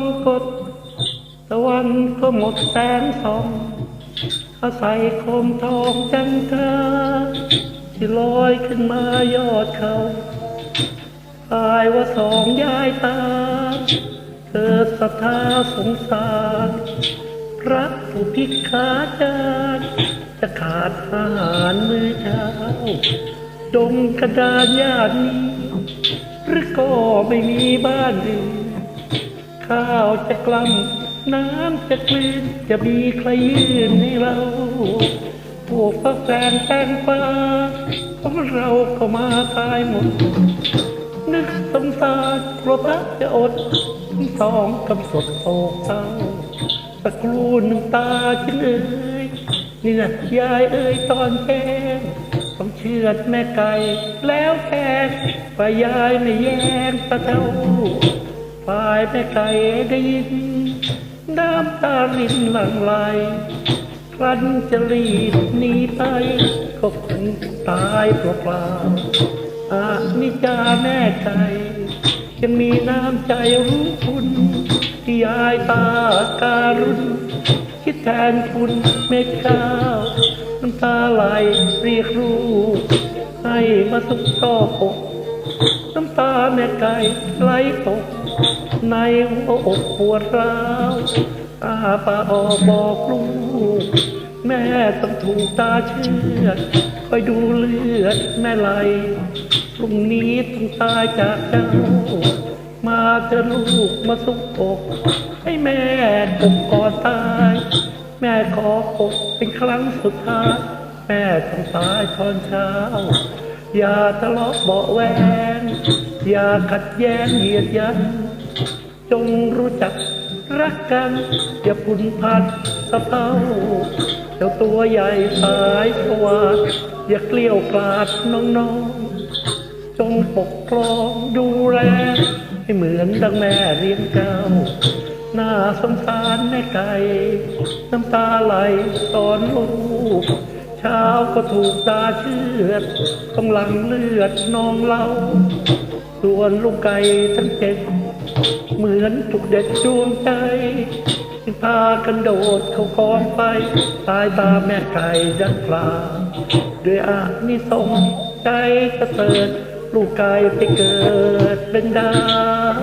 งกฎตะวันก็หมดแสงสองอาศัยโคมทองจันทราที่ลอยขึ้นมายอดเขาตายว่าสองยายตา เกิดศรัทธาสงสารพระผู้พิฆาจารจะขาดอาหารมื้อเช้าดงกระดานญาตินี้หรือก็ไม่มีบ้านอื่น ข้าวจะกล้ำน้ำจะกลืนจะมีใครยื่นให้เราพวกพระแฟนแตงฟ้าของเราก็มาตายหมด นึกสงสารกลัวพระจะอดสองกำสดโศกเศร้าสักรูหนึ่งตาฉันเอ่ยนี่นะยายเอ่ยตอนแกงต้องเชือดแม่ไก่แล้วแกงฝ่ายายไม่แย้งตะเท่า ฝ่ายแม่ไก่ได้ยิน น้ำตารินหลั่งไหลครั้นจะรีบหนีไปก็คงตายเปล่าๆอานิจาแม่ใจยังมีน้ำใจรู้คุณที่ยายตาการุณคิดแทนคุณเม็ดข้าวน้ำตาไหลเรียกลูกให้มาสุกต่ออกน้ำตาแม่ไก่ไหลตก ในหัวอกปวดร้าวอาปาออบอกลูก แม่ต้องถูกตาเชือคอยดูเลือดแม่ไหลพรุ่งนี้ต้องตายจากเจ้า มาเธอะลูกมาสุกอกให้แม่กบก่อนตาย แม่ขอกบเป็นครั้งสุดท้าย แม่ต้องตายตอนเช้า อย่าทะเลาะเบาแวงอย่าขัดแย้งเหยียดยัน จงรู้จักรักกัน อย่าพุ่นพันสะเพาเจ้าตัวใหญ่สายสวาดอย่าเกลี้ยวกลาดน้องๆ จงปกครองดูแล ให้เหมือนดังแม่เลี้ยงเจ้าหน้าสงสารแม่ไก่น้ำตาไหลตอนลูกเช้าก็ถูกตาเชือดต้องหลังเลือดนองเล่าส่วนลูกไก่ทั้งเจ็ด เหมือนถูกเด็ดดวงใจพากันโดดเข้ากองไป ตายตาแม่ไก่ดังปลาด้วยอานิสงใจกระเสริฐลูกไก่ไปเกิดเป็นดาว